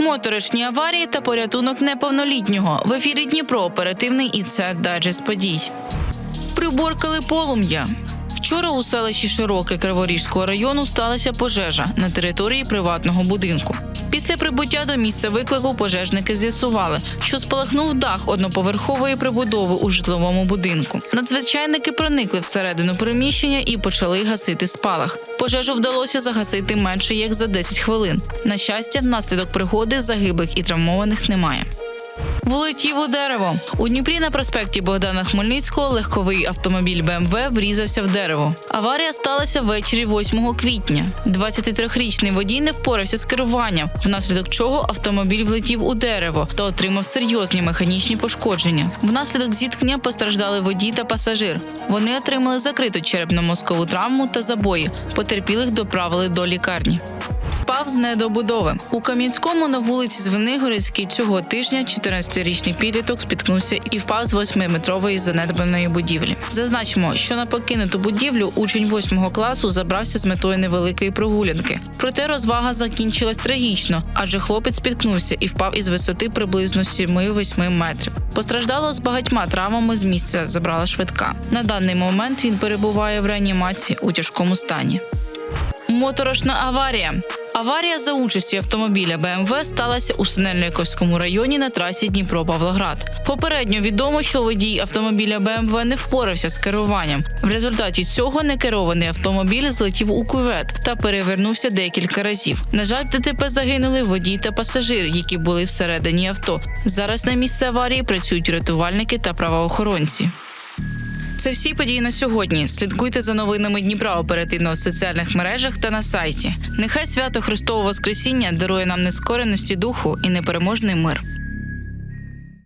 Моторошні аварії та порятунок неповнолітнього. В ефірі Дніпро оперативний і це дайджест подій. Приборкали полум'я. Вчора у селищі Широке Криворізького району сталася пожежа на території приватного будинку. Після прибуття до місця виклику пожежники з'ясували, що спалахнув дах одноповерхової прибудови у житловому будинку. Надзвичайники проникли всередину приміщення і почали гасити спалах. Пожежу вдалося загасити менше як за 10 хвилин. На щастя, внаслідок пригоди загиблих і травмованих немає. Влетів у дерево. У Дніпрі на проспекті Богдана Хмельницького легковий автомобіль БМВ врізався в дерево. Аварія сталася ввечері 8 квітня. 23-річний водій не впорався з керуванням, внаслідок чого автомобіль влетів у дерево та отримав серйозні механічні пошкодження. Внаслідок зіткнення постраждали водій та пасажир. Вони отримали закриту черепно-мозкову травму та забої. Потерпілих доправили до лікарні впав з недобудови. У Кам'янському на вулиці Звенигородській цього тижня 14-річний підліток спіткнувся і впав з 8-метрової занедбаної будівлі. Зазначимо, що на покинуту будівлю учень 8 класу забрався з метою невеликої прогулянки. Проте розвага закінчилась трагічно, адже хлопець спіткнувся і впав із висоти приблизно 7-8 метрів. Постраждало з багатьма травмами з місця забрала швидка. На даний момент він перебуває в реанімації у тяжкому стані. Моторошна аварія. Аварія за участі автомобіля БМВ сталася у Синельниковському районі на трасі Дніпро-Павлоград. Попередньо відомо, що водій автомобіля БМВ не впорався з керуванням. В результаті цього некерований автомобіль злетів у кювет та перевернувся декілька разів. На жаль, ДТП загинули водій та пасажир, які були всередині авто. Зараз на місце аварії працюють рятувальники та правоохоронці. Це всі події на сьогодні. Слідкуйте за новинами Дніпра оперативно у соціальних мережах та на сайті. Нехай свято Христового Воскресіння дарує нам нескореності духу і непереможний мир.